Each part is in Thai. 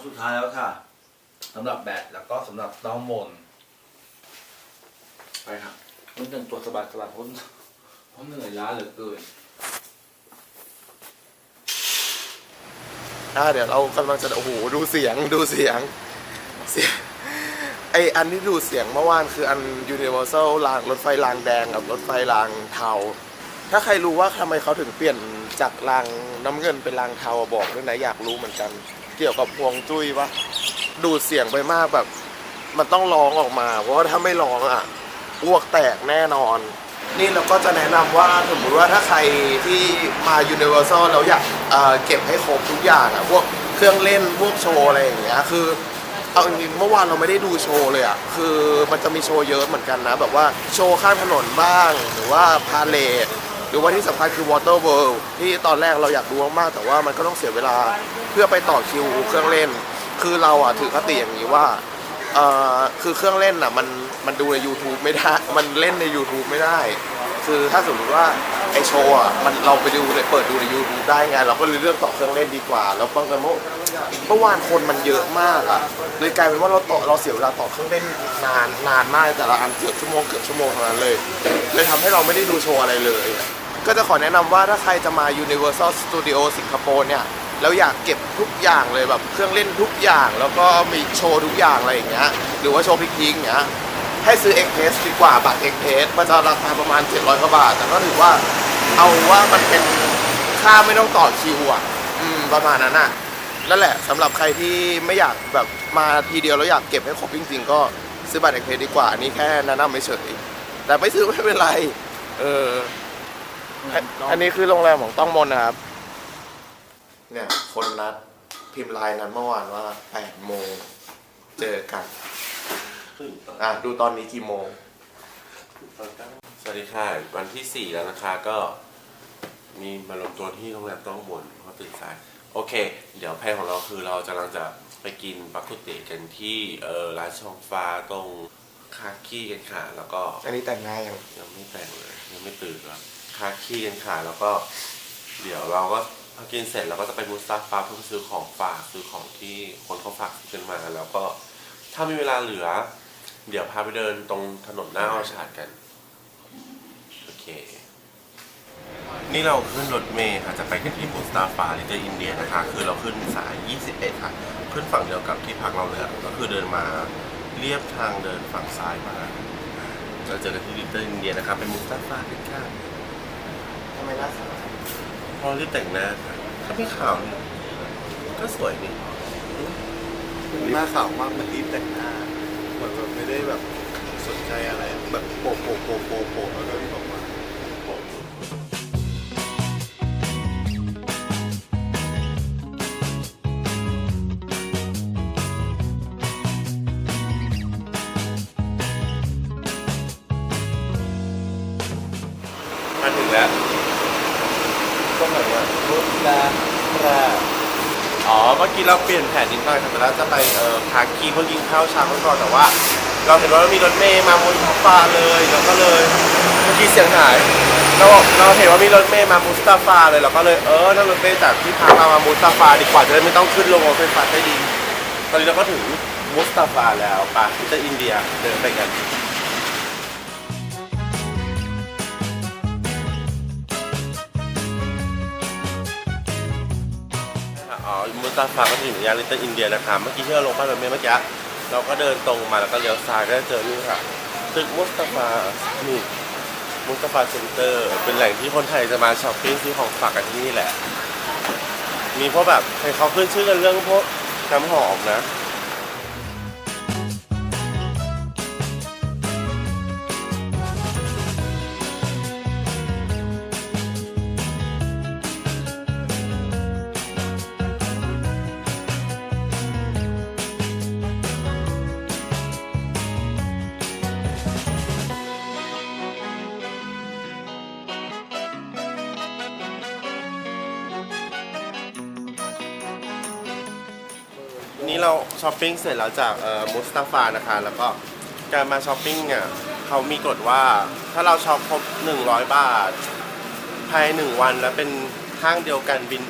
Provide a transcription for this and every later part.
อสุดท้ายแล้วค่ะสำหรับแบตแล้วก็สำหรับน้องมน ไปครับมันเป็นตัวสบายสบายๆเพราะเพราะเหนื่อยล้าเหลือเกินอ่าเดี๋ยวเรากำลังจะโอ้โหดูเสียงดูเสียงเสียงไออันที่ดูเสียงเมื่อวานคืออัน Universal รางรถไฟรางแดงกับรถไฟรางเทา ถ้าใครรู้ว่าทำไมเขาถึงเปลี่ยนจากรางน้ำเงินเป็นรางเทาอะบอกด้วยนะอยากรู้เหมือนกัน เกี่ยวกับพวงจุ้ยปะดูดเสียงไปมากแบบ มันต้องร้องออกมา เพราะว่าถ้าไม่ร้องอะอ้วกแตกแน่นอน นี่เราก็จะแนะนำว่าสมมติว่าถ้าใครที่มา Universal แล้วอยากเอ่อเก็บให้ครบทุกอย่างอะพวกเครื่องเล่นพวกโชว์อะไรอย่างเงี้ยคือ เอาจริงๆเมื่อวานเราไม่ได้ดูโชว์เลยอะ คือมันจะมีโชว์เยอะเหมือนกันนะ แบบว่าโชว์ข้างถนนบ้าง หรือว่าพาเลท หรือว่าที่สำคัญคือ Water World ที่ตอนแรกเราอยากดูมากๆแต่ว่ามันก็ต้องเสียเวลาเพื่อไปต่อคิวเครื่องเล่น คือเราอะถือคติอย่างนี้ว่าเอ่อคือเครื่องเล่นอะมันมันดูใน YouTube ไม่ได้ มันเล่นใน YouTube ไม่ได้ คือถ้าสมมติว่าไอโชว์อะมันเราไปดูในเปิดดูใน YouTube ได้ไงเราก็เลยเลือกต่อเครื่องเล่นดีกว่า แล้วบางทีเมื่อเมื่อวานคนมันเยอะมากอะเลยกลายเป็นว่าเราต่อเราเสียเวลาต่อเครื่องเล่นนานนานมากแต่ละอันเกือบชั่วโมงเกือบชั่วโมงเท่านั้นเลยเลยทำให้เราไม่ได้ดูโชว์อะไรเลย ก็จะขอแนะนำว่าถ้าใครจะมา Universal Studio สิงคโปร์เนี่ยแล้วอยากเก็บทุกอย่างเลยแบบเครื่องเล่นทุกอย่าง แล้วก็มีโชว์ทุกอย่างอะไรอย่างเงี้ยหรือว่าโชว์พิกพิงอย่างเงี้ยให้ซื้อ e x p r e s s ดีกว่าบัตร e x p r e s s มันจะราคาประมาณ 700กว่าบาท แต่ก็ถือว่าเอาว่ามันเป็นค่าไม่ต้องต่อคิวอะอืมประมาณนั้นอะนั่นแหละสำหรับใครที่ไม่อยากแบบมาทีเดียวแล้วอยากเก็บให้ครบจริงๆ ก็ซื้อบัตร e x p r e s s ดีกว่าอันนี้แค่แนะนำไม่เฉยแต่ไม่ซื้อไม่เป็นไร เออ อันนี้คือโรงแรมของต้องมนนะครับ เนี่ย คนนัดพิมพ์ไลน์นั้นเมื่อวานว่า8โมงเจอกัน อะ ดูตอนนี้กี่โมง สวัสดีค่ะ วันที่4แล้วนะคะ ก็ มีมารวมตัวที่โรงแรมต้องบนเพราะตื่นสาย โอเค เดี๋ยวแผนของเราคือเราจะกำลังจะไปกินปักกุเตะกันที่เออร้านชองฟ้าตรงคากี้กันค่ะ แล้วก็ อันนี้แต่งงานยังยังไม่แต่งเลย ยังไม่ตื่นเลย คากี้กันค่ะแล้วก็เดี๋ยวเราก็พอกินเสร็จเราก็จะไปมูสตาฟาเพื่อซื้อของฝากซื้อของที่คนเขาฝากซื้อกันมา แล้วก็ถ้ามีเวลาเหลือ เดี๋ยวพาไปเดินตรงถนนหน้าออชาดกันโอเค นี่เราขึ้นรถเมล์ค่ะจะไปกันที่มูสตาฟาลิเติ้ลอินเดียนะคะ คือเราขึ้นสาย 21 ค่ะ ขึ้นฝั่งเดียวกับที่พักเราเลยก็คือเดินมาเรียบทางเดินฝั่งซ้ายมาเราเจอกันที่ลิตเติ้ลอินเดียนะครับเป็นมูสตาฟากันค่ะ ทำไมล่ะพอที่แต่งหน้าค่ะก็ไม่ขาวนี่ก็สวยนี่หน้าขาวมากมันรีบแต่งหน้าเหมือนแบบไม่ได้แบบสนใจอะไรแบบโปะโปะโปะโปะโปะแล้ว อกี้เราเปลี่ยนแผนนิดหน่อยครับแต่เราจะไปเอ่อคากีเพื่อกินข้าวเช้ากันก่อนแต่ว่า เราเห็นว่ามีรถเมย์มามุสตาฟาเลยเราก็เลยเมื่อกี้เสียงหายเราบอกเราเห็นว่ามีรถเมย์มามุสตาฟาเลยเราก็เลยเออนั่งรถเมย์จากที่พักเรามามุสตาฟาดีกว่าจะได้ไม่ต้องขึ้นลงรถไฟฟ้าใต้ดินตอนนี้เราก็ถึงมุสตาฟาแล้วไปที่อินเดียเดินไปกัน มุสตาฟาก็ถึงย่านลิตเติ้ลอินเดียนะคะเมื่อกี้ที่เราลงป้ายรถเมล์เมื่อกี้เราก็เดินตรงมาแล้วก็เลี้ยวซ้ายก็จะเจอนี่ค่ะตึกมุสตาฟานี่มุสตาฟาเซ็นเตอร์ เป็นแหล่งที่คนไทยจะมาช้อปปิ้งซื้อของฝากกันที่นี่แหละ มีพวกแบบใครเขาขึ้นชื่อกันเรื่องพวกน้ำหอมนะ นี่เราช้อปปิ้งเสร็จแล้วจากมุสตาฟานะคะ แล้วก็การมาช้อปปิ้งเนี่ยเขามีกฎว่าถ้าเราช็อปครบ 100 บาท ภายหนึ่งวันแล้วเป็นห้างเดียวกันบิน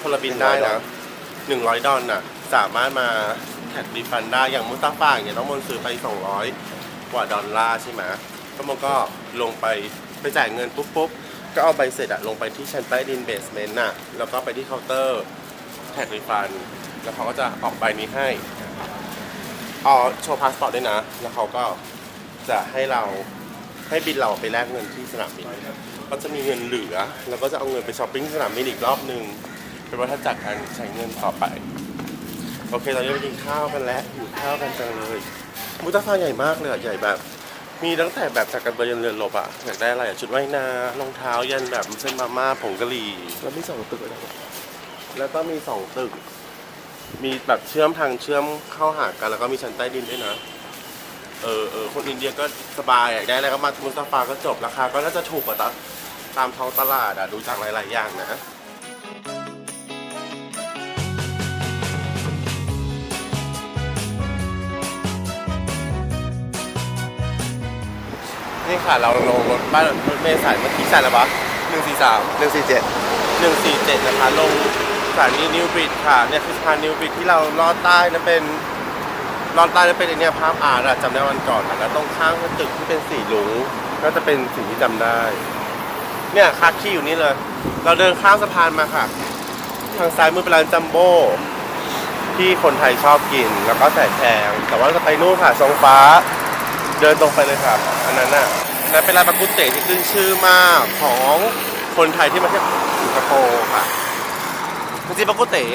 คนละบินได้นะ100 ดอลน่ะสามารถมาแท็กรีฟันได้อย่างมุสตาฟาอย่าเงี้ยน้องมนซื้อไป 200 กว่าดอลลาร์ใช่ไหมก็มันก็ลงไปไปจ่ายเงินปุ๊บปุ๊บก็เอาใบเสร็จอะลงไปที่ชั้นใต้ดินเบสเมนต์น่ะแล้วก็ไปที่เคาน์เตอร์แท็กรีฟัน แล้วเขาก็จะออกใบนี้ให้เอาโชว์พาสปอร์ตด้วยนะ แล้วเขาก็จะให้เราให้บินเราไปแลกเงินที่สนามบิน ก็จะมีเงินเหลือ แล้วก็จะเอาเงินไปช้อปปิ้งสนามบินอีกรอบหนึ่งเป็นวัฏจักรการใช้เงินต่อไป โอเคตอนนี้เราไปกินข้าวกันแล้วอยู่ข้าวกันจังเลยมุตาฟาใหญ่มากเลยอะใหญ่แบบ มีตั้งแต่แบบจากกันเบร์ยันเรือนลบอะอยากได้อะไรอะชุดว่ายน้ำรองเท้ายันแบบเส้นมาม่าผงกะหรี่แล้วมีสองตึกเลยแล้วก็มีสองตึก มีแบบเชื่อมทางเชื่อมเข้าหากันแล้วก็มีชั้นใต้ดินด้วยนะ เออเออคนอินเดียก็สบายอยากได้อะไรก็มามุสตาฟาก็จบราคาก็น่าจะถูกกว่าตามตามท้องตลาดอะดูจากหลาย ๆ อย่างนะนี่ค่ะเราลงรถบ้านรถเมล์สายเมื่อกี้สายอะไรวะหนึ่งสี่สามหนึ่งสี่เจ็ดหนึ่งสี่เจ็ดนะคะลงส ถานีนิวบิดค่ะเนี่ยคือสะพานนิวบิดที่เราลอดใต้นั่นเป็นลอดใต้นั่นเป็นไอเนี่ยภาพอาร์ตจำได้วันก่อนอะแล้วตรงข้างตึกที่เป็นสีหลุงก็จะเป็นสิ่งที่จำได้ เนี่ยคาคีอยู่นี่เลย เราเดินข้ามสะพานมาค่ะ ทางซ้ายมือเป็นร้านจัมโบ้ที่คนไทยชอบกินแล้วก็ใส่แพงแต่ว่าจะไปนู่นค่ะทรงฟ้า เดินตรงไปเลยครับอันนั้นน่ะนนั้นเป็นร้านปากุเตะที่ขึ้นชื่อมากของคนไทยที่มาเที่ยวสิงคโปร์ค่ะ จริงๆปากุเตะ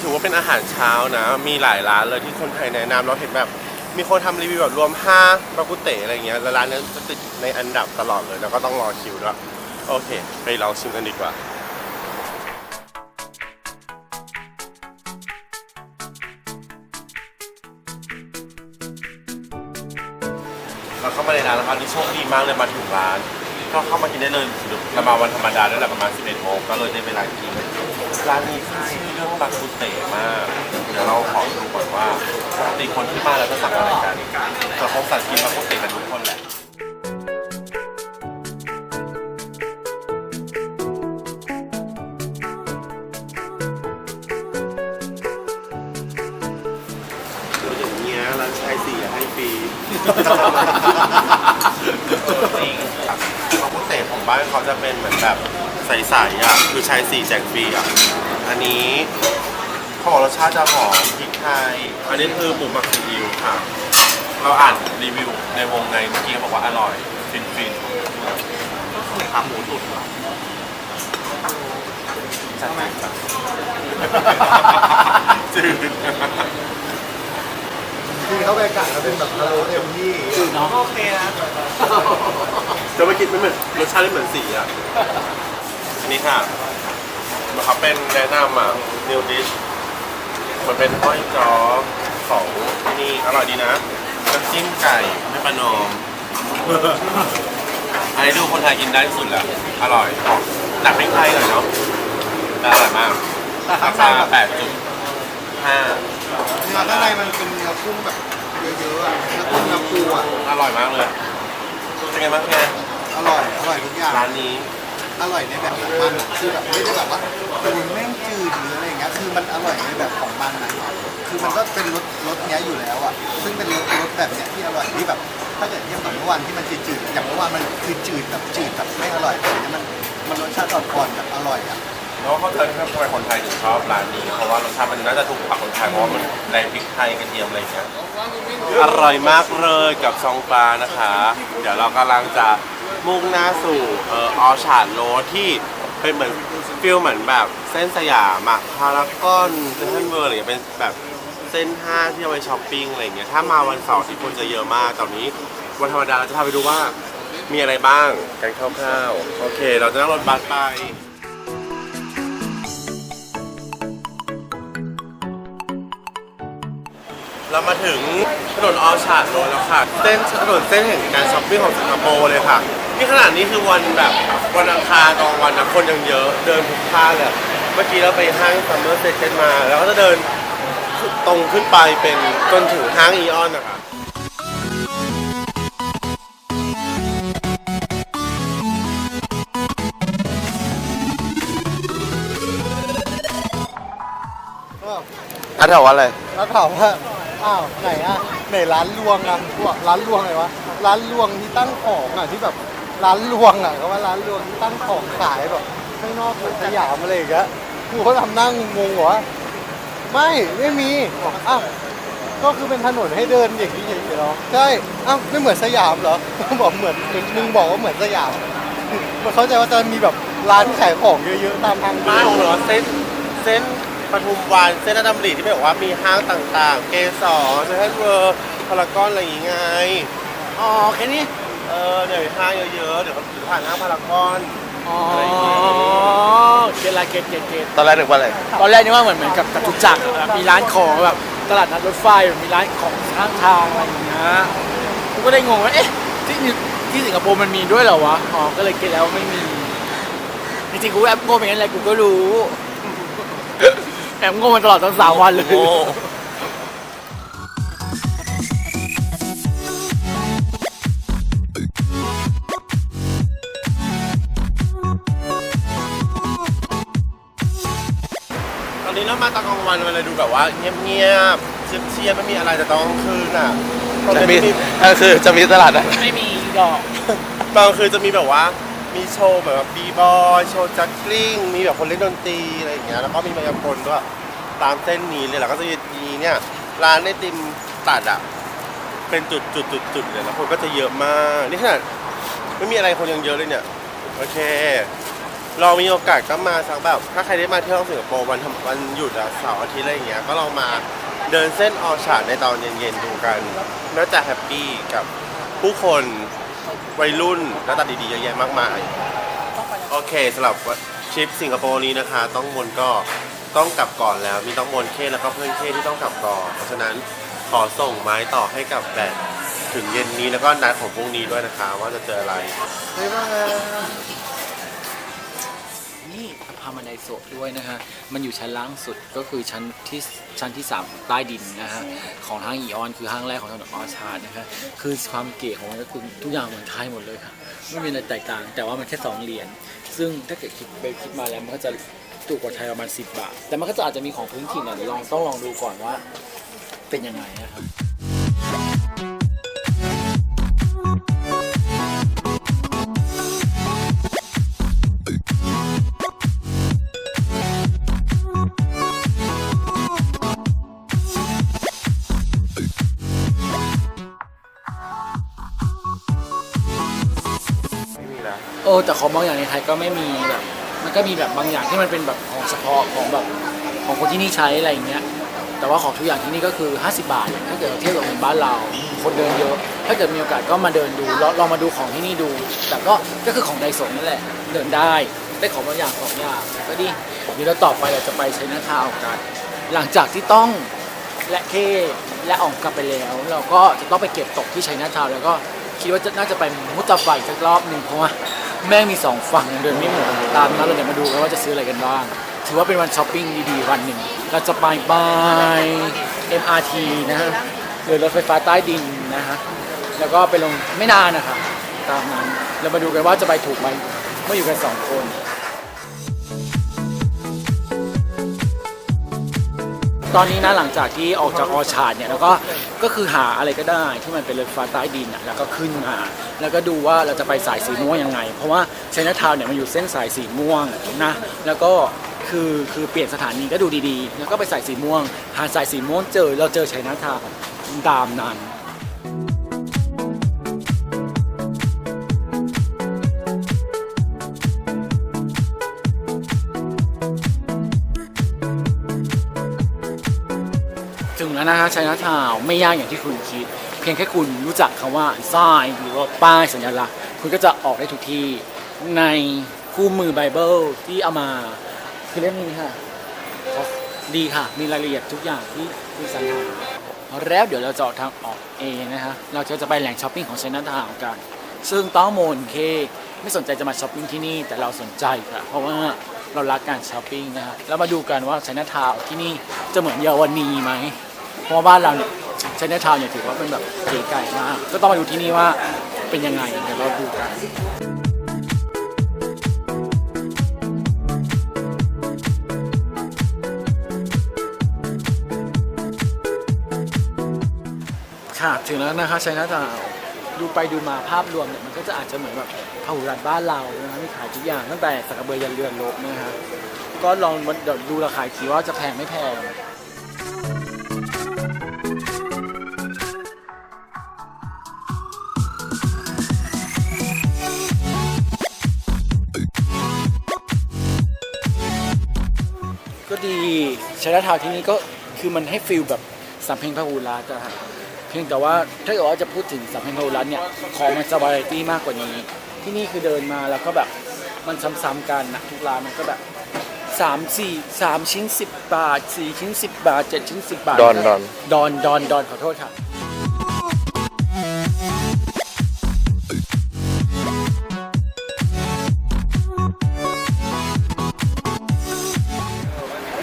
ถือว่าเป็นอาหารเช้านะ มีหลายร้านเลยที่คนไทยแนะนำเราเห็นแบบ มีคนทำรีวิวแบบรวม5ปากุเตะอะไรเงี้ยแล้วร้านนั้นจะติดในอันดับตลอดเลยแล้วก็ต้องรอคิวด้วยโอเค ไปลองชิมกันดีกว่าเราเข้ามาในร้านแล้วครับนี่โชคดีมากเลยมาถึงร้าน ก็เข้ามากินได้เลยเรามาวันธรรมดาด้วยแหละประมาณ11โมงก็เลยได้เวลากิน ร้านนี้ชื่อเรื่องบักกุเตะมาก เดี๋ยวเราขอดูก่อนว่าปกติคนที่มาแล้วจะสั่งอะไรกันแต่คงสั่งกินบักกุเตะกันทุกคนแหละคืออย่างเงี้ยร้านชายสี่อยากให้ฟรีจริงเขาพูดเตะของบ้านเขาจะเป็นเหมือนแบบ ใสๆอะคือชายสี่แจกฟรีอะอันนี้เขาบอกรสชาติจะหอมพริกไทย อันนี้คือหมูหมักซีอิ๊วค่ะ เราอ่านรีวิวในวงในเมื่อกี้เขาบอกว่าอร่อย ฟินฟินๆขาหมูตุ๋นเหรอจัดไปจัดจืดที่เขาไปกะเขาเป็นแบบฮัลโหลเอ็มที่น้องโอเคนะจะไม่กินไม่เหมือนรสชาติไม่เหมือนสีอะ อันนี้ค่ะมันเขาเป็นแนะนำอะนิวดิชมันเป็นห้อยจอของที่นี่อร่อยดีนะน้ำจิ้มไก่ไม่ประนอมอันนี้ดูคนไทยกินได้ที่สุดแล้วอร่อยออกหนักพริกไทยหน่อยเนาะแต่อร่อยมากราคาแปดจุดห้าเนื้อข้างในมันเป็นเนื้อกุ้งแบบเยอะๆอะเนื้อกุ้งเนื้อปูอะอร่อยมากเลยเป็นไงบ้างแกอร่อยอร่อยทุกอย่างร้านนี้ อร่อยในแบบของมันอะคือแบบไม่ได้แบบว่าคือแม่งจืดหรืออะไรอย่างเงี้ยคือมันอร่อยในแบบของมันนะคือมันก็เป็นรสรสเนี้ยอยู่แล้วอะซึ่งเป็นรสรสแบบเนี้ยที่อร่อยที่แบบถ้าเกิดเทียบกับเมื่อวานที่มันจืดๆอย่างเมื่อวานมันคือจืดแบบจืดแบบไม่อร่อยแต่อันเนี้ยมันมันรสชาติอ่อนๆแบบอร่อยอะ แล้วเข้าใจทำไมคนไทยถึงชอบร้านนี้ เพราะว่ารสชาติมันน่าจะถูกปากคนไทยเพราะว่ามันแรงพริกไทยกระเทียมอะไรอย่างเงี้ย อร่อยมากเลยกับซองปลานะคะ เดี๋ยวเรากำลังจะ มุ่งหน้าสู่เอ่อออชาร์ดโรที่เป็นเหมือนฟิลเหมือนแบบเส้นสยามอะพารากอนเซนทรัลเวิร์อะไรอย่างเงี้ยเป็นแบบเส้นห้างที่เอาไปช้อปปิ้งอะไรอย่างเงี้ยถ้ามาวันเสาร์ที่คนจะเยอะมากตอนนี้วันธรรมดาเราจะพาไปดูว่ามีอะไรบ้างกันคร่าวๆโอเค เราจะนั่งรถบัสไปเรามาถึงถนนออชาร์ดโรดแล้วค่ะเส้นถนนเส้นแห่งการช้อปปิ้งของสิงคโปร์เลยค่ะ นี่ขนาดนี้คือวันแบบวันอังคารตอนวันนะคนยังเยอะ เดินทุกท่างเลยเมื่อกี้เราไปห้างซัมเมอร์เซ็นมา แล้วก็จะเดินตรงขึ้นไปเป็นจนถึงห้างอีออนนะคะก็อันถามว่าอะไรแล้วถามว่า อ้าว ไหนอะไหนร้านลวงอะพวกร้านลวงอะไรวะ ร้านลวงที่ตั้งของอะที่แบบ ร้านลวงอะเขาว่าร้านลวงที่ตั้งของขายแบบข้างนอกเหมือนสยามอะไรอย่างเงี้ยกูก็ทำนั่งงงวะไม่ไม่มีบอกอ้าวก็คือเป็นถนนให้เดินอย่างนี้เฉยๆเหรอใช่อ้าวไม่เหมือนสยามเหรอ บอกเหมือนมึงบอกว่าเหมือนสยามมันเข้าใจว่าจะมีแบบร้านขายของเยอะๆตามทางไม่เหรอเส้นเส้นปทุมวันเส้นราชดำริที่แบบว่ามีห้างต่างๆ เกสรเซนทรัลเวิร์พารากอนอะไรอย่างงี้ไง อ๋อแค่นี้ เออเดี๋ยวห้างเยอะๆ เดี๋ยวเขาถือผ่านห้างพารากอน อ๋ออะไรอย่างงี้เกตละเกตเกตเกตตอนแรกนึกว่าอะไรตอนแรกนึกว่าเหมือนเหมือนกับจตุจักรอะมีร้านของแบบตลาดนัดรถไฟแบบมีร้านของข้างทางอะไรอย่างเงี้ยกูก็ได้งงว่าเอ๊ะที่นี่ที่สิงคโปร์มันมีด้วยเหรอวะอ๋อก็เลยเก็ตแล้วว่าไม่มีจริงๆกูแอบโง่เป็นงั้นแหละกูก็รู้ แอบโง่มาตลอดทั้งสามวันเลย โอ้ มาตอนกลางวันมันเลยดูแบบว่าเงียบๆเชียบๆไม่มีอะไรแต่ตอนกลางคืนอะตอนจะนี้มีมีก็คือจะมีตลาดอะไรไม่มีดอก ตอนกลางคืนจะมีแบบว่า มีโชว์แบบบีบอยโชว์จักกลิ้งมีแบบคนเล่นดนตรีอะไรอย่างเงี้ยแล้วก็มีมายากลด้วยตามเส้นนี้เลยแล้วก็จะมีเนี่ยร้านไอติมตัดอะเป็นจุดจุดจุดจุดเลยแล้วคนก็จะเยอะมากนี่ขนาดไม่มีอะไรคนยังเยอะเลยเนี่ยโอเค ลองมีโอกาสก็มาสักแบบ ถ้าใครได้มาเที่ยวสิงคโปร์วันทำวันหยุดอะเสาร์อาทิตย์อะไรอย่างเงี้ยก็ลองมาเดินเส้นออชาร์ดในตอนเย็นๆดูกันน่าจะแฮปปี้กับผู้คนวัยรุ่นหน้าตาดีๆเยอะแยะมากมาย โอเคสำหรับทริปสิงคโปร์นี้นะคะ ต้องมนก็ต้องกลับก่อนแล้ว มีต้องมนเคแล้วก็เพื่อนเคที่ต้องกลับก่อนเพราะฉะนั้นขอส่งไม้ต่อให้กับแบดถึงเย็นนี้แล้วก็นัดของพรุ่งนี้ด้วยนะคะ ว่าจะเจออะไรบ๊ายบาย นี่พามาไดโซะด้วยนะฮะ มันอยู่ชั้นล่างสุดก็คือชั้นที่ชั้นที่3ใต้ดินนะฮะ ของห้างอีออนคือห้างแรกของถนนออชาร์ดนะฮะคือความเก๋ของมันก็คือทุกอย่างเหมือนไทยหมดเลยค่ะ ไม่มีอะไรแตกต่าง แต่ว่ามันแค่ 2 เหรียญ ซึ่งถ้าเกิดคิดไปคิดมาแล้วมันก็จะถูกกว่าไทยประมาณ 10 บาท แต่มันก็จะอาจจะมีของพื้นถิ่นอะเดี๋ยวลองต้องลองดูก่อนว่าเป็นยังไงนะครับ อแต่ของบางอย่างในไทยก็ไม่มีแบบ มันก็มีแบบบางอย่างที่มันเป็นแบบของเฉพาะของแบบของคนที่นี่ใช้อะไรอย่างเงี้ย แต่ว่าของทุกอย่างที่นี่ก็คือ 50 บาท ถ้าเกิดเราเทียบกับในบ้านเรา คนเดินเยอะ ถ้าเกิดมีโอกาสก็มาเดินดูลองลองมาดูของที่นี่ดู แต่ก็ ก็คือของไดโซนั่นแหละ เดินได้ ได้ของบางอย่างสองอย่าง ก็ดีเดี๋ยวเราต่อไปเราจะไปใช้นาทาวกัน หลังจากที่ต้องและเคและออกกลับไปแล้ว เราก็จะต้องไปเก็บตกที่ชัยนาทาวแล้วก็คิดว่าจะน่าจะไปมุตตาไฟสักรอบหนึ่งเพราะว่า แม่งมีสองฝั่งเดินไม่เหมือนตามนั้นเราเดี๋ยวมาดูกันว่าจะซื้ออะไรกันบ้าง ถือว่าเป็นวันช้อปปิ้งดีๆวันหนึ่งเราจะไปบาย MRT นะฮะหรือรถไฟฟ้าใต้ดินนะฮะแล้วก็ไปลงไม่นานนะคะตามนั้นเรามาดูกันว่าจะไปถูกไหมเมื่ออยู่กันสองคน ตอนนี้นะหลังจากที่ออกจากออชาร์ดเนี่ยแล้วก็ก็คือหาอะไรก็ได้ที่มันเป็นรถไฟฟ้าใต้ดินอะแล้วก็ขึ้นมา แล้วก็ดูว่าเราจะไปสายสีม่วงยังไง เพราะว่าเชน่าทาวเนี่ยมันอยู่เส้นสายสีม่วงนะแล้วก็คือคือเปลี่ยนสถานีก็ดูดีๆ แล้วก็ไปสายสีม่วง หาสายสีม่วงเจอเราเจอไชน่าทาวน์ตามนั้น ถึงแล้วนะฮะชัยนาทาวไม่ยากอย่างที่คุณคิด เพียงแค่คุณรู้จักคำว่าทรายหรือว่าป้ายสัญลักษณ์ คุณก็จะออกได้ทุกที่ในคู่มือไบเบิลที่เอามาคือเล่มนี้ค่ะ ดีค่ะ มีรายละเอียดทุกอย่างที่ที่สรรหาแล้วเดี๋ยวเราจะออกทางออกเองนะฮะเราจะจะไปแหล่งช้อปปิ้งของชัยนาทาวกัน ซึ่งต้องโมนเค ไม่สนใจจะมาช้อปปิ้งที่นี่แต่เราสนใจค่ะเพราะว่า เรารักการช้อปปิ้งนะครับแล้วมาดูกันว่าชัยนาทาวที่นี่จะเหมือนเยาวนีไหมเพราะว่าบ้านเราเนี่ยชัยนาทาวเนี่ยถือว่าเป็นแบบเก๋ไก่มากก็ต้องมาดูที่นี่ว่าเป็นยังไงเดี๋ยวเราดูกันค่ะถึงแล้วนะคะชัยนาทาว ดูไปดูมาภาพรวมเนี่ยมันก็จะอาจจะเหมือนแบบพหุรัฐบ้านเรานะคะมีขายทุกอย่างตั้งแต่สักกระเบือยันเรือนรบนะฮะก็ลองเดี๋ยวดูราคาอีกทีว่าจะแพงไม่แพง ก็ดีชนะทาวที่นี่ก็คือมันให้ฟิลแบบสำเพ็งพระอูรัตอะฮะเพียงแต่ว่าถ้าเกิดว่าจะพูดถึงสำเพ็งพระอูรัตเนี่ยของมันจะวาไรตี้มากกว่านี้ ที่นี่คือเดินมาแล้วก็แบบมันซ้ำๆกันนะทุกร้านมันก็แบบสามสี่สามชิ้นสิบบาทสี่ชิ้นสิบบาทเจ็ดชิ้นสิบบาทดอนดอนดอนดอนดอนขอโทษค่ะ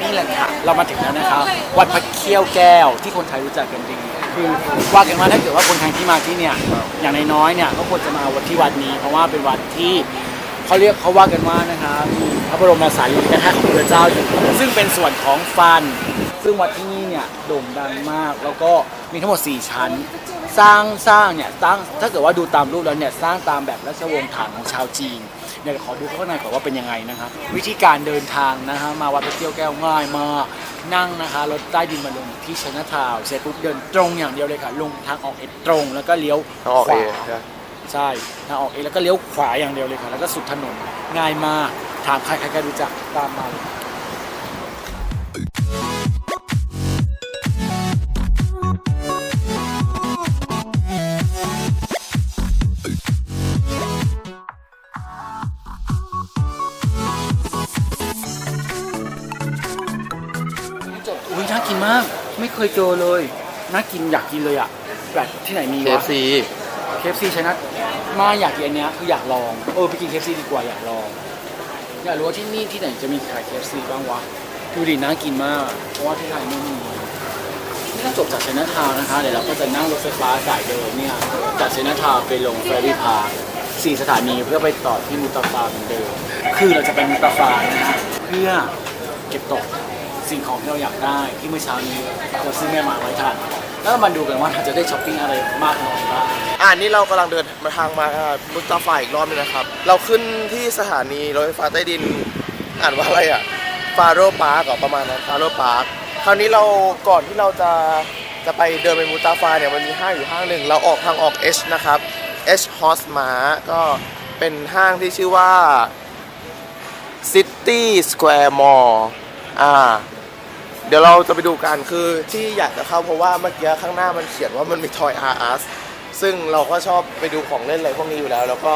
นี่แหละค่ะเรามาถึงแล้วนะคะ วัดพระเขี้ยวแก้วที่คนไทยรู้จักกันดี คือว่ากันว่าถ้าเกิดว่าคนไทยที่มาที่เนี่ยอย่างน้อยๆเนี่ยก็ควรจะมาวัดที่วัดนี้ เพราะว่าเป็นวัดที่เขาเรียกเขาว่ากันว่านะคะมีพระบรมสารีริกธาตุของพระเจ้าอยู่ซึ่งเป็นส่วนของฟัน ซึ่งวัดที่นี่เนี่ยโด่งดังมาก แล้วก็มีทั้งหมด 4 ชั้น สร้างสร้างเนี่ยสร้างถ้าเกิดว่าดูตามรูปแล้วเนี่ยสร้างตามแบบราชวงศ์ถังของชาวจีน เดี๋ยวขอดูข้างในก่อนว่าเป็นยังไงนะครับวิธีการเดินทางนะฮะมาวัดพระเกี้ยวแก้วง่ายมากนั่งนะคะรถใต้ดินมาลงที่ชนะทาวน์เสร็จปุ๊บเดินตรงอย่างเดียวเลยค่ะ ลงทางออกเอ็ดตรงแล้วก็เลี้ยวทางออกขเอวาใช่ไหมใช่ทางออกเองแล้วก็เลี้ยวขวาอย่างเดียวเลยค่ะ แล้วก็สุดถนนง่ายมากถามใครใครก็รู้จักตามมา ยเจอเลยน่ากินอยากกินเลยอะแบบที่ไหนมีเควะฟซีเคฟซีชนะมาอยากกินอันเนี้ยคืออยากลองเออไปกินเคฟซีดีกว่าอยากลองอยากรู้ว่าที่นี่ที่ไหนจะมีขายเคฟซีบ้างวะดูดิน่ากินมาก เพราะว่าที่ไทยไม่มีนี่ถ้าจบจากเซนทาวน์นะคะเดี๋ยวเราก็จะนั่งรถไฟฟ้าสายเดิมเนี่ยจากเซนทาวน์ไปลงเฟรรี่พาร์คสี่สถานีเพื่อไปต่อที่มุตตาฟาเหมือนเดิมคือเราจะไปมุตตาฟานะฮะเพื่อเก็บตก สิ่งของที่เราอยากได้ที่เมื่อเช้านี้เราซื้อแม่หมาไว้ทานแล้วมาดูกันว่าเราจะได้ช้อปปิ้งอะไรมากน้อยบ้างอ่านี่เรากำลังเดินมาทางมามุสตาฟาอีกรอบนึงนะครับ เราขึ้นที่สถานีรถไฟฟ้าใต้ดินอ่านว่าอะไรอะฟาโรพาร์กประมาณนั้นฟาโรพาร์กคราวนี้เราก่อนที่เราจะจะไปเดินไปมุสตาฟาเนี่ยมันมีห้างอยู่ห้างหนึ่งเราออกทางออก H นะครับ H Hos มาก็เป็นห้างที่ชื่อว่า City Square Mall อ่า เดี๋ยวเราจะไปดูกันคือที่อยากจะเข้าเพราะว่าเมื่อกี้ข้างหน้ามันเขียนว่ามันมี Toy R Us ซึ่งเราก็ชอบไปดูของเล่นอะไรพวกนี้อยู่แล้ว แล้วก็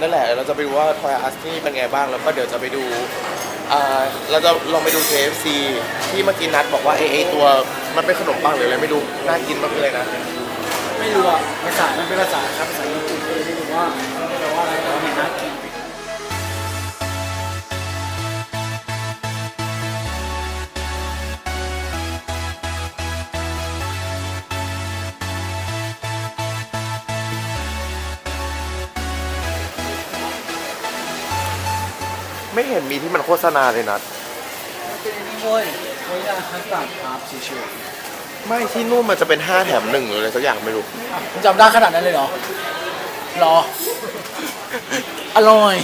นั่นแหละเราจะไปดูว่า Toy R Us ที่นี่เป็นไงบ้าง แล้วก็เดี๋ยวจะไปดูอ่าเราจะลองไปดู KFC ที่เมื่อกี้นัดบอกว่าไอไอตัวมันเป็นขนมปังหรืออะไรไม่รู้น่ากินมากเลยนะ ไม่รู้อะภาษามันเป็นภาษาครับภาษาญี่ปุ่นก็เลยไม่รู้ว่าแปลว่าอะไรแต่ว่ามันน่ากิน ไม่เห็นมีที่มันโฆษณาเลยนัดมันเป็นนี่เว้ยเวลาคัสตาร์ดครับเฉยไม่ที่นู่นมันจะเป็น5แถมหนึ่งหรืออะไรสักอย่างไม่รู้ ๆอะคุณจำได้ขนาดนั้นเลยเหรอรอ อร่อย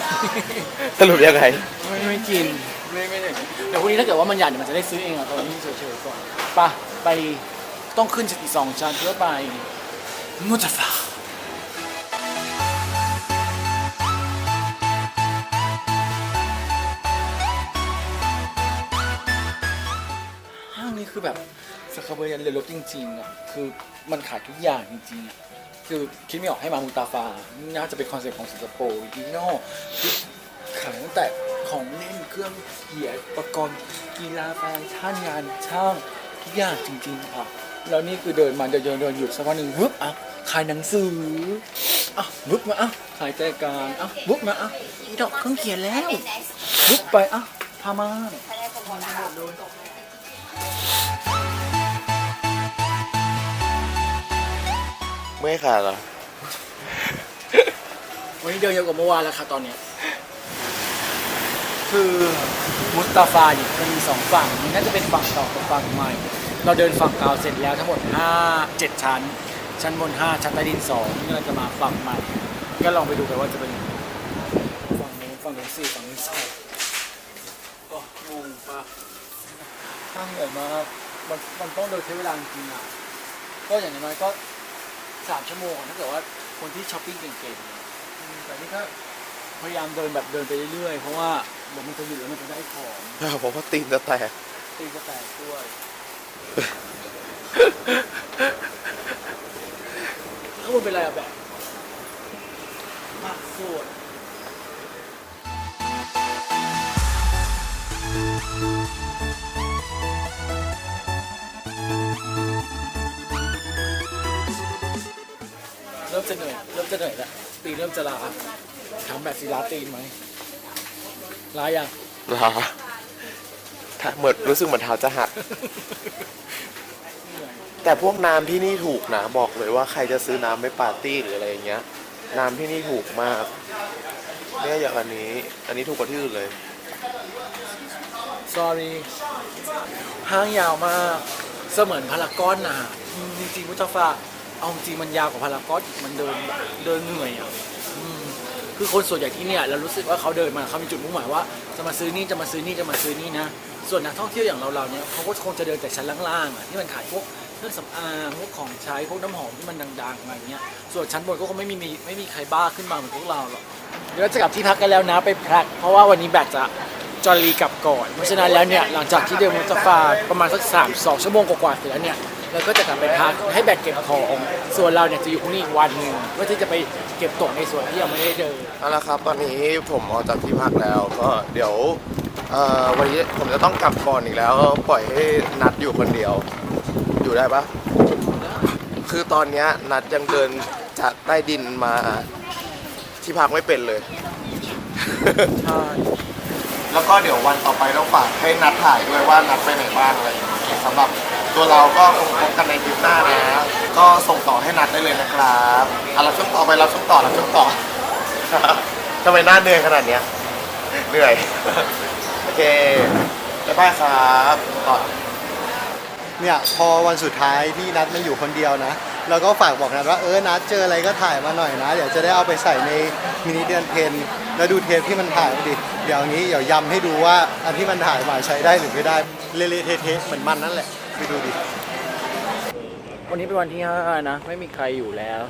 สรุปยังไง ไม่ไม่กินไม่ไม่ได้เดี๋ยวพรุ่งนี้ถ้าเกิดว่ามันอยากเดี๋ยวมันจะได้ซื้อเองอะตอนนี้เฉยๆก่อนไปะไปต้องขึ้นอีกสองชั้นเพื่อไปมุตฟาห้า แบบสคาเบอร์ยันเรือรบจริงๆอะคือมันขายทุกอย่างจริงๆอะคือคิดไม่ออกให้มามุตาฟา น่าจะเป็นคอนเซ็ปต์ของสิงคโปร์ดีโน่ขายตั้งแต่ของเล่นเครื่องเขียนอุปกรณ์กีฬาแฟชั่นงานช่างทุกอย่างจริงๆค่ะแล้วนี่คือเดินมาเดินเดินเดินหยุดสักพักหนึ่งวึบอะขายหนังสืออะวึบมาอะขายแต่การอะวึบมาอะอีดอกเครื่องเขียนแล้ววึบไปอะพามา มื่อยขาเหรอ วันนี้เดินเยอะกว่าเมื่อวานแล้วค่ะตอนเนี้ยคือมุสตาฟาเนี่ยมันมีสองฝั่งมันน่าจะเป็นฝั่งเก่ากับฝั่งใหม่ เราเดินฝั่งเก่าเสร็จแล้วทั้งหมด5 7ชั้น ชั้นบน 5 ชั้นใต้ดิน2ที่กำลังจะมาฝั่งใหม่ ก็ลองไปดูกันว่าจะเป็นยังไงฝั่งนู้นฝั่งนู้นสี่ฝั่งนี้สองโอ้งงปะข้างเหนื่อยมากมันมันต้องเดินใช้เวลาจริงๆอะก็อย่างน้อยก็ สามชั่วโมงอะถ้าเกิดว่าคนที่ช้อปปิ้งเก่งๆอืมแต่นี่ก็พยายามเดินแบบเดินไปเรื่อยๆ เพราะว่าเดี๋ยวมันจะหยุดแล้วมันจะได้ของผมว่าตีนจะแตก ตีกระแตกด้วยข้างบนเป็นอะไรอะแบบมากสุด จะเหนื่อยเริ่มจะเหนื่อยแล้วตีนเริ่มจะลาทำแบบศิลาตีนไหมลายังลาถ้าเหมือนรู้สึกเหมือนเท้าจะหัก แต่พวกน้ำที่นี่ถูกนะบอกเลยว่าใครจะซื้อน้ำไม่ปาร์ตี้หรืออะไรอย่างเงี้ย น้ำที่นี่ถูกมากเนี่ยอย่างอันนี้ อันนี้ถูกกว่าที่อื่นเลย sorry ห้างยาวมาก เสมือนพารากอนนะอืมจริงๆมุตาฟา เอาจริงมันยาวกว่าพารากอนอีกมันเดินแบบเดินเหนื่อยอะอืมคือคนส่วนใหญ่ที่เนี่ยเรารู้สึกว่าเขาเดินมาเขามีจุดมุ่งหมายว่าจะมาซื้อนี่จะมาซื้อนี่จะมาซื้อนี่นะ ส่วนนักท่องเที่ยวอย่างเราเราๆเนี่ยเขาก็คงจะเดินแต่ชั้นล่างๆอะที่มันขายพวกเครื่องสำอางพวกของใช้พวกน้ำหอมที่มันดังๆอะไรเงี้ยส่วนชั้นบนก็คงไม่มีมีไม่มีใครบ้าขึ้นมาเหมือนพวกเราหรอกเดี๋ยวเราจะกลับที่พักกันแล้วนะไปพักเพราะว่าวันนี้แบตจะจอรีกลับก่อนเพราะฉะนั้นแล้วเนี่ยหลังจากที่เดินมุสตาฟาประมาณสักสามสองชั่วโมงกว่าๆเสร็จแล้วเนี่ย เราก็จะกลับไปพักให้แบตเก็บของ ส่วนเราเนี่ยจะอยู่ที่นี่อีกวันหนึ่งเพื่อที่จะไปเก็บตกในส่วนที่ยังไม่ได้เดินเอาละครับ ตอนนี้ผมออกจากที่พักแล้ว ก็เดี๋ยวเอ่อวันนี้ผมจะต้องกลับก่อนอีกแล้ว ปล่อยให้นัดอยู่คนเดียว อยู่ได้ปะคือตอนเนี้ยนัดยังเดินจากใต้ดินมาที่พักไม่เป็นเลย ใช่แล้วก็เดี๋ยววันต่อไปต้องฝากให้นัดถ่ายด้วยว่านัดไปไหนบ้างอะไรอย่างเงี้ยสำหรับ ตัวเราก็คงพบกันในคลิปหน้านะก็ส่งต่อให้นัดได้เลยนะครับเอารับช่วงต่อไปรับช่วงต่อรับช่วงต่อทำไมหน้าเหนื่อยขนาดเนี้ยเหนื่อยโอเคบ๊ายบายครับต่อเนี่ยพอวันสุดท้ายที่นัดมาอยู่คนเดียวนะเราก็ฝากบอกนัดว่าเออนัดเจออะไรก็ถ่ายมาหน่อยนะ เดี๋ยวจะได้เอาไปใส่ในมินิเดือนเพนแล้วดูเทปที่มันถ่ายมาดิเดี๋ยวนี้เดี๋ยวยำให้ดูว่าอันที่มันถ่ายมาใช้ได้หรือไม่ได้เละๆเทะๆเหมือนมันนั่นแหละ ไปดูดิ วันนี้เป็นวันที่ห้านะ ไม่มีใครอยู่แล้ว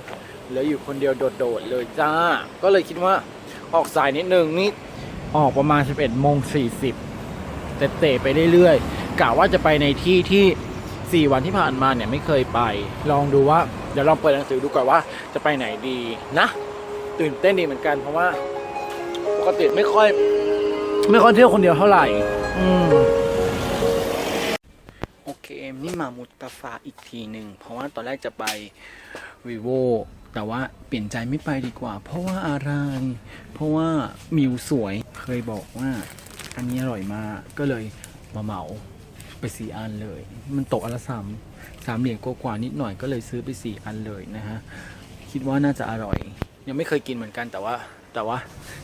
เหลืออยู่คนเดียวโดดๆเลยจ้า ก็เลยคิดว่าออกสายนิดนึงนี่ออกประมาณ 11โมง40เตะๆไปเรื่อยๆกะว่าจะไปในที่ที่ 4 วันที่ผ่านมาเนี่ยไม่เคยไป ลองดูว่า เดี๋ยวลองเปิดหนังสือดูก่อนว่าจะไปไหนดีนะ ตื่นเต้นดีเหมือนกันเพราะว่า ปกติไม่ค่อย ไม่ค่อยเที่ยวคนเดียวเท่าไหร่ อืม โอเคนี่มามุตตาฟาอีกทีหนึ่ง เพราะว่าตอนแรกจะไป vivo แต่ว่าเปลี่ยนใจไม่ไปดีกว่า เพราะว่าอะไร เพราะว่ามิวสวยเคยบอกว่า อันนี้อร่อยมากก็เลยมาเหมาไปสี่อันเลย มันตกอันละสามสามเหรียญกว่านิดหน่อยก็เลยซื้อไปสี่อันเลยนะฮะ คิดว่าน่าจะอร่อย ยังไม่เคยกินเหมือนกันแต่ว่า แต่ว่า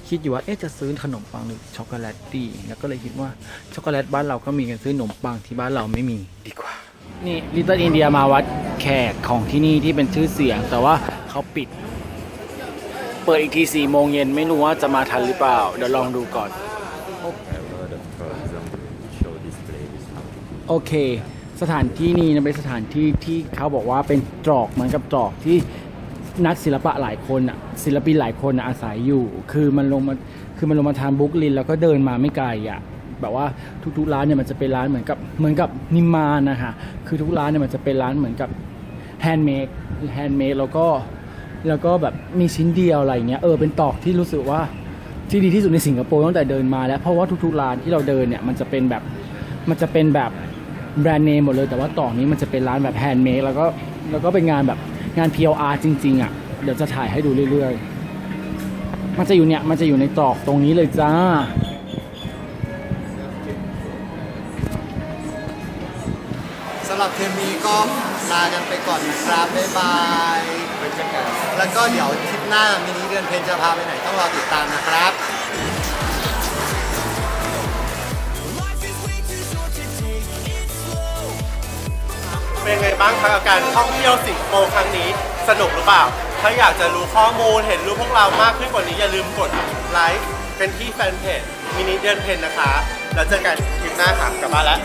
คิดอยู่ว่าเอ๊ะจะซื้อขนมปังหรือช็อกโกแลตดีแล้วก็เลยคิดว่าช็อกโกแลตบ้านเราก็มีกันซื้อขนมปังที่บ้านเราไม่มีดีกว่า นี่ลิตเติ้ลอินเดียมาวัดแขกของที่นี่ที่เป็นชื่อเสียง แต่ว่าเขาปิด เปิดอีกทีสี่โมงเย็นไม่รู้ว่าจะมาทันหรือเปล่า เดี๋ยวลองดูก่อน โอเค สถานที่นี้นะเป็นสถานที่ที่เขาบอกว่าเป็นตรอกเหมือนกับตรอกที่ นักศิลปะหลายคนอะศิลปินหลายคนอะอาศัยอยู่ คือมันลงมาคือมันลงมาทางบุกลิน แล้วก็เดินมาไม่ไกลอะแบบว่าทุกๆร้านเนี่ยมันจะเป็นร้านเหมือนกับเหมือนกับนิมมานนะคะคือทุกร้านเนี่ยมันจะเป็นร้านเหมือนกับแฮนด์เมดแฮนด์เมดแล้วก็แล้วก็แบบมีชิ้นเดียวอะไรเงี้ยเออเป็นตอกที่รู้สึกว่าที่ดีที่สุดในสิงคโปร์ตั้งแต่เดินมาแล้วเพราะว่าทุกๆร้านที่เราเดินเนี่ยมันจะเป็นแบบมันจะเป็นแบบแบรนด์เนมหมดเลยแต่ว่าต่อนี้มันจะเป็นร้านแบบแฮนด์เมดแล้วก็แล้วก็เป็นงานแบบ งาน PLR จริง ๆ อะ เดี๋ยวจะถ่ายให้ดูเรื่อยๆ มันจะอยู่เนี่ย มันจะอยู่ในตรอกตรงนี้เลยจ้า สำหรับเทปนี้ก็ลากันไปก่อนนะครับ บ๊ายบาย แล้วก็เดี๋ยวทริปหน้ามินิเดือนเพนจะพาไปไหนต้องรอติดตามนะครับ เป็นไงบ้างคะกับการท่องเที่ยวสิงคโปร์ครั้งนี้สนุกหรือเปล่า ถ้าอยากจะรู้ข้อมูลเห็นรู้พวกเรามากขึ้นกว่านี้อย่าลืมกดไลค์เป็นที่แฟนเพจมินิเดือนเพนนะคะ แล้วเจอกันคลิปหน้าค่ะกลับบ้านแล้ว